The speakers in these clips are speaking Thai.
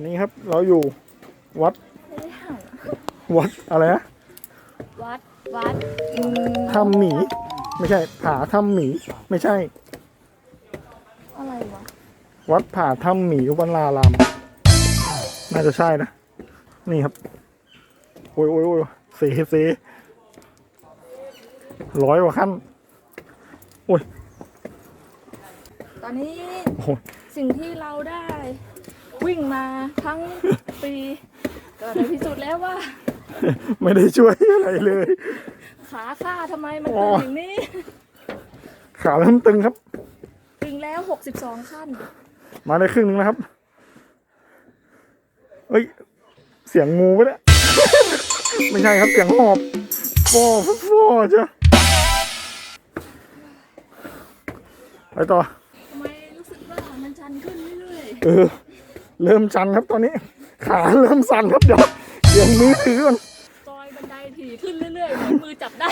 อันนี้ครับเราอยู่วัดไม่ได้หาวัดอะไรนะวัดวัดอืมถ้ำหมี ไม่ใช่ ผาถ้ำหมี ไม่ใช่ อะไรวะ วัดผาถ้ำหมีวันลาราม น่าจะใช่นะ นี่ครับ โอ้ยโอ้ยโอ้ยเซเซร้อยกว่าขั้นตอนนี้โอ้โหสิ่งที่เราได้ วิ่งมาทั้งปีก็ได้พิสูจน์แล้วว่า ไม่ได้ช่วยอะไรเลย ขาข้าทำไมมันอ๋ตึองอย่างนี้ ขาเริ่มตึงครับ ตึงแล้ว62ขั้น มาได้ครึ่งหนึงแล้วครับ เอ้ย เสียงงูปะเนี่ยไม่ใช่ครับเสียงหอบฟอฟอจ้ะไปต่อทำไมรู้สึกว่ามันชันขึ้นเรื่อยเออ เริ่มชันครับตอนนี้ ขาเริ่มสั่นครับเดี๋ยวเดี๋ยวมือถือก่อนๆซอยบันไดถี่ขึ้นเรื่อยๆเหมือนมือจับได้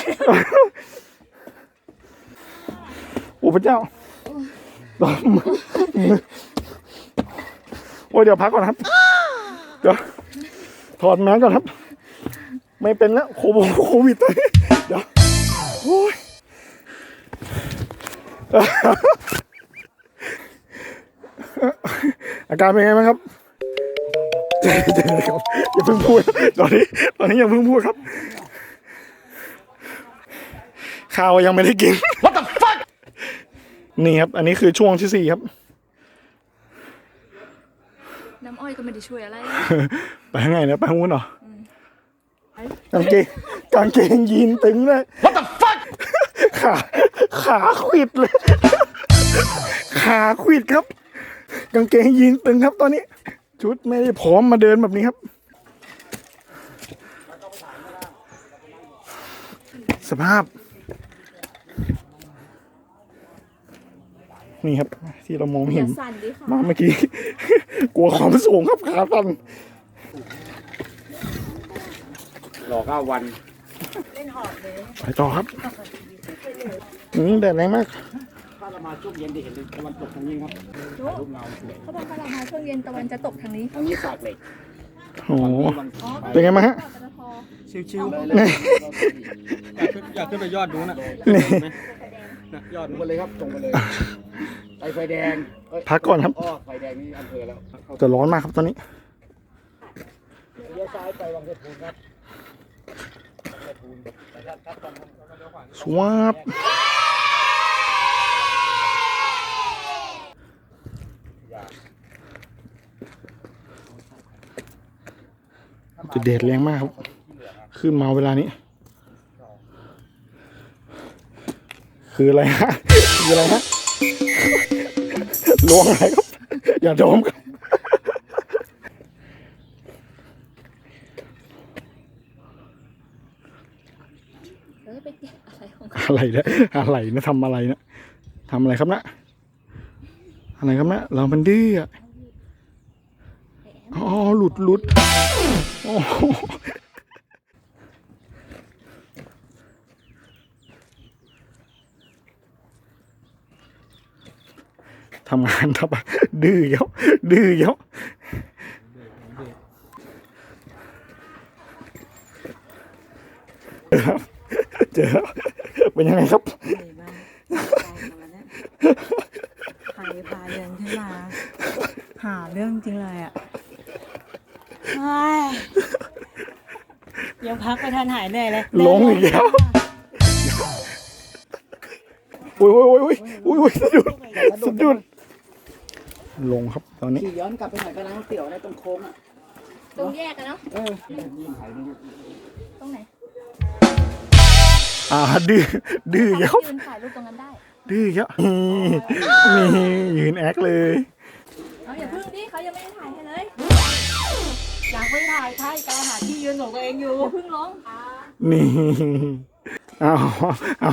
โอ้พระเจ้าตอนมือมือโอ้ยเดี๋ยวพักก่อนครับเดี๋ยวถอดแมสก่อนครับ ไม่เป็นแล้วโควิดโควิดตอนนี้เดี๋ยวโอ้ย อาการเป็นไงบ้างครับเจ๊เจ๊ครับอย่าเพิ่งพูดตอนนี้ตอนนี้อย่าเพิ่งพูดครับ ข้าวยังไม่ได้กิน What the fuck นี่ครับ อันนี้คือช่วงที่สี่ครับ น้ำอ้อยก็ไม่ได้ช่วยอะไร ไปข้างในนะไปข้างนู้นเหรอกางเกงกางเกงยีนตึงเลย What the fuck ขาขาขวิดเลย ขาขวิดครับ กางเกงยีนตึงครับตอนนี้ ชุดไม่ได้พร้อมมาเดินแบบนี้ครับ สภาพ นี่ครับ ที่เรามองไม่อเห็ย่านสั่นดิค่ะมาเมื่อกี้ กลัวความสูงครับขาตันรอเก้าวันไปต่อครับอืมแดดแรงมาก ถ้าเรามาช่วงเย็นจะเห็นตะวันตกทางนี้ครับโจ๊ะรูปเงาสวยเขาบอกว่าเรามาช่วงเย็นตะวันจะตกทางนี้ทางนี้สากเหล็กโอ้โหวันอ๋อเป็นไงมางฮะปตทชิวเลยๆอยากขึ้นอยากขึ้นไปยอดดูนะนี่นะยอดตรงไปเลยครับตรงไปเลยไปไฟแดงเอ้ยพักก่อนครับ อ้อไฟแดงนี่อำเภอแล้วจะร้อนมากครับตอนนี้ เลี้ยวซ้ายไปวังเทพูนครับวังเทพูนไปครับครับตอนนั้นสวับ จะเดดแรงมากครับ ขึ้นมาเวลานี้ คืออะไรฮะ คืออะไรฮะล้วงอะไรครับ อย่าโดมครับเฮ้ยไปเก็บอะไรของเขาอะไรนะอะไรนะทำอะไรนะทำอะไรครับนะอะไรครับนะเรามันดื้ออะอ๋อหลุดหลุด ทำงานทำดื้อเยอะดื้อเยอะเจอเป็นยังไงครับดีมากใครพาเดินขึ้นมา หาเรื่องจริงเลยอะ เฮ้ยยังพักไปทันหายเหนื่อยเลยลงอีกแล้วโอ้ยโอ้ยโอ้ยโอ้ยโอ้ยสะดุดสะดุดลงครับตอนนี้ขี่ย้อนกลับไปหน่อยไปร้านก๋วยเตี๋ยวในตรงโค้งอะ ตรงแยกกันเนาะเออยิ่งถ่ายดูตรงไหนอ่าดื้อดื้อเยอะยืนถ่ายรูปตรงนั้นได้ดื้อเยอะนี่นี่ยืนแอคเลย เอาอย่าพึ่งดิเขายังไม่ได้ถ่ายให้เลย อยากไปถ่ายใช่กำลังหาที่ยืนของตัวเองอยู่อย่าพึ่งร้องนี่เอาเอา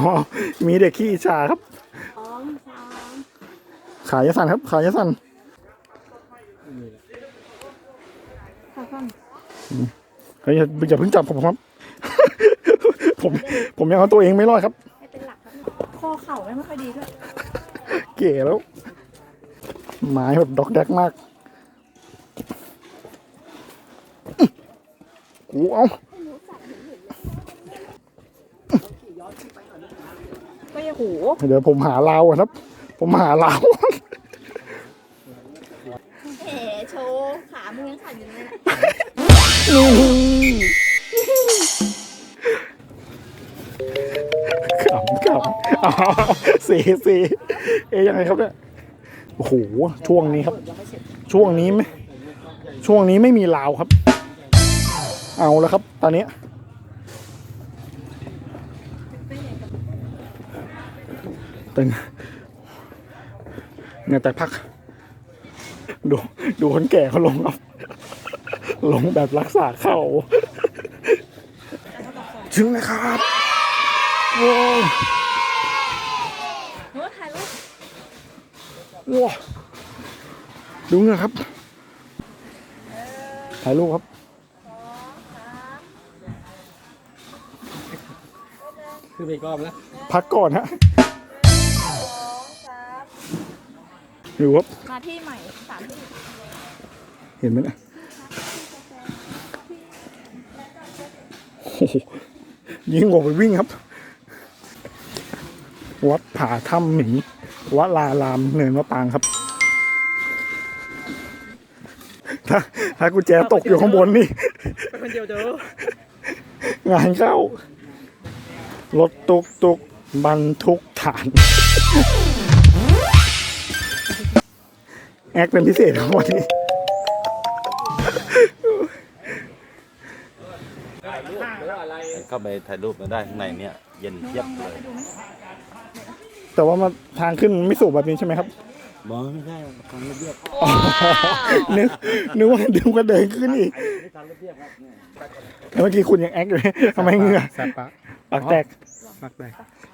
มีเด็กขี้อิจฉาครับ สองสามขายะสั่นครับ ขายะสั่นถ่ายก่อนเฮ้ยอย่าอย่าเพิ่งจับผมครับ ผมผมยังเอาตัวเองไม่รอดครับ ให้เป็นหลักครับข้อเข่าไม่ค่อยดีด้วย เก๋แล้วไม้แบบดอกแดกมาก กูเอาก็ยังหูเดี๋ยวผมหาลาวครับ ผมหาลาวเอ๋โชว์ขามึงยังสั่นอยู่เลยนะนี่ขำขำอ้าวสีสีเอ๊ยยังไงครับเนี่ยโอ้โหช่วงนี้ครับ ช่วงนี้ไม่ช่วงนี้ไม่มีลาวครับ เอาแล้วครับ ตอนนี้ ตึงเนี่ยแต่พัก ดูดูคนแก่เขาลงครับลงแบบรักษาเข่าถึงนะครับโว้หนูถ่ายรูปว้าดูเงครับ ถ่ายรูปครับ ขึ้นไปอีกรอบแล้วพักก่อนฮะดูครับมาที่ใหม่สามที่เห็นไหมนะโอ้โหยิงออกไปวิ่งครับ วัดผาถ้ำหมีวัดลารามเนินมะปางครับ ถ้าถ้ากุญแจตกอยู่ข้างบนนี่ไปคนเดียวเจองานเข้า รถตุกตุกบรรทุกฐาน แอคเป็นพิเศษครับวันนี้เข้าไปถ่ายรูปมาได้ข้างในเนี่ย เย็นเทียบเลย แต่ว่ามันทางขึ้นไม่สูงแบบนี้ใช่ไหมครับมองไม่ได้ทางเรียบนึกนึกว่าดึงก็เดินขึ้นอีกแล้วเมื่อกี้คุณยังแอคอยู่เลยทำไมเหงื่อ แสบปะปากแตกมักได้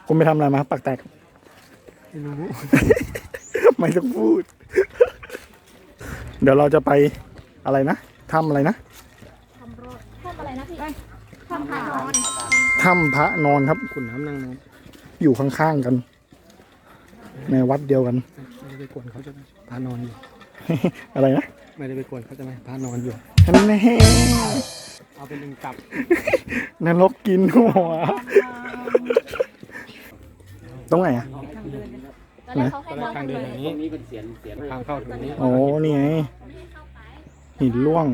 คุณไปทำอะไรมาปากแตก ไม่รู้ ไม่ต้องพูด เดี๋ยวเราจะไปอะไรนะทำอะไรนะทำรถทำอะไรนะพี่ทำขานอนถ้ำพระนอนครับคุณน้ำนั่งนอนอยู่ข้างๆกัน ในวัดเดียวกัน ไม่ได้ไปกวนเขาจะไหมพานอนอยู่ อะไรนะ ไม่ได้ไปกวนเขาจะไหมพานอนอยู่ อันนี้ เอาเป็นหนึ่งกลับนรกกินหัวตรงไหนอะ ตอนแรกเขาให้ตอนแรมอกงทางเดินอย่างนี้ ทางเข้าตรงนี้ โอ้นี่ไงหินล่วง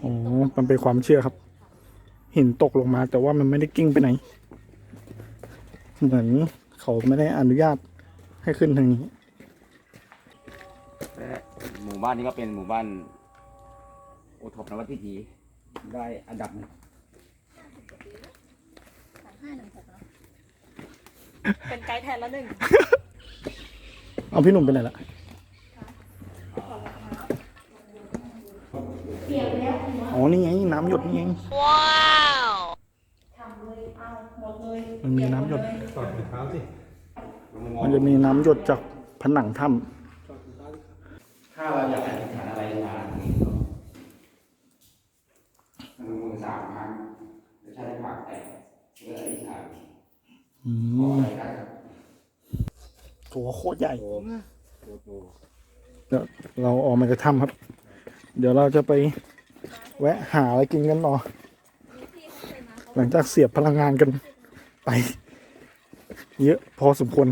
โอ้มันเป็นความเชื่อครับ หินตกลงมา แต่ว่ามันไม่ได้กิ้งไปไหน เหมือนเขาไม่ได้อนุญาตให้ขึ้นทางนี้หมู่ บ้านนี้ก็เป็นหมู่บ้านโอทบนวัดพิถีได้อันดับหนึ่งเป็นไกด์แทนละหนึ่งเอาพี่หนุ่มไปไหนละอ๋อ นี่ไง น้ำหยดนี่ไง ว้าวมันมีน้ำหยดต่อเท้าสิมันจะมีน้ำหยดจากผนังถ้ ถ้าเราอยากอธิษฐานอะไรนานมือสามครั้งจะใช้ปากแตะเพื่ออธิษฐานขออะไรได้ครับตัวโคตรใหญ่ เดี๋ยวเราออกมาจากถ้ำครับ เดี๋ยวเราจะไปแวะหาอะไรกินกันต่อ หลังจากเสียบพลังงานกันไป เยอะพอสมควร